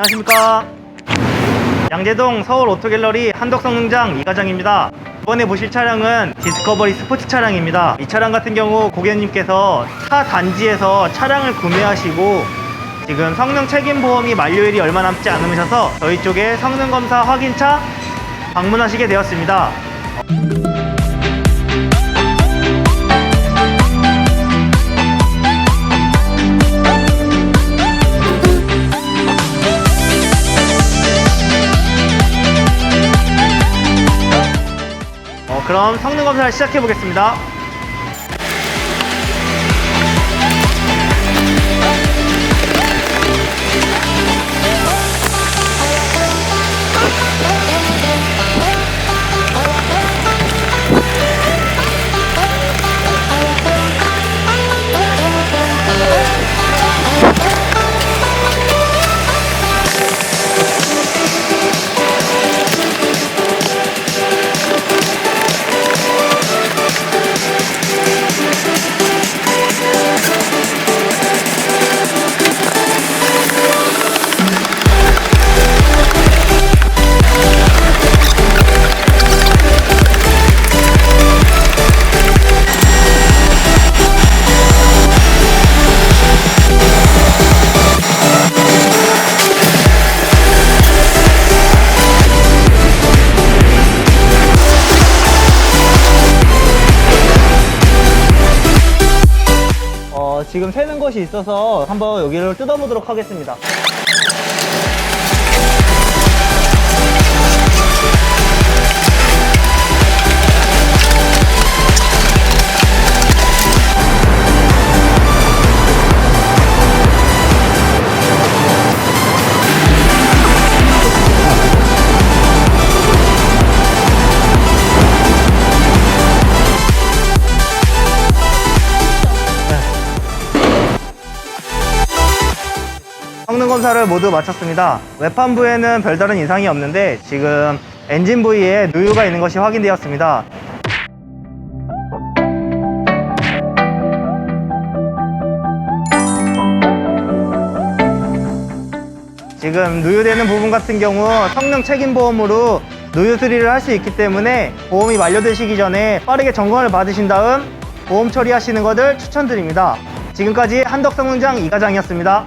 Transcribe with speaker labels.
Speaker 1: 안녕하십니까. 양재동 서울 오토갤러리 한덕성능장 이과장입니다. 이번에 보실 차량은 디스커버리 스포츠 차량입니다. 이 차량 같은 경우 고객님께서 타 단지에서 차량을 구매하시고 지금 성능 책임 보험이 만료일이 얼마 남지 않으셔서 저희 쪽에 성능 검사 확인차 방문하시게 되었습니다 그럼 성능 검사를 시작해 보겠습니다. 지금 새는 것이 있어서 한번 여기를 뜯어보도록 하겠습니다. 성능 검사를 모두 마쳤습니다. 외판부에는 별다른 이상이 없는데 지금 엔진 부위에 누유가 있는 것이 확인되었습니다. 지금 누유되는 부분 같은 경우 성능 책임 보험으로 누유 수리를 할 수 있기 때문에 보험이 만료되시기 전에 빠르게 점검을 받으신 다음 보험 처리하시는 것을 추천드립니다. 지금까지 한덕성능장 이과장이었습니다.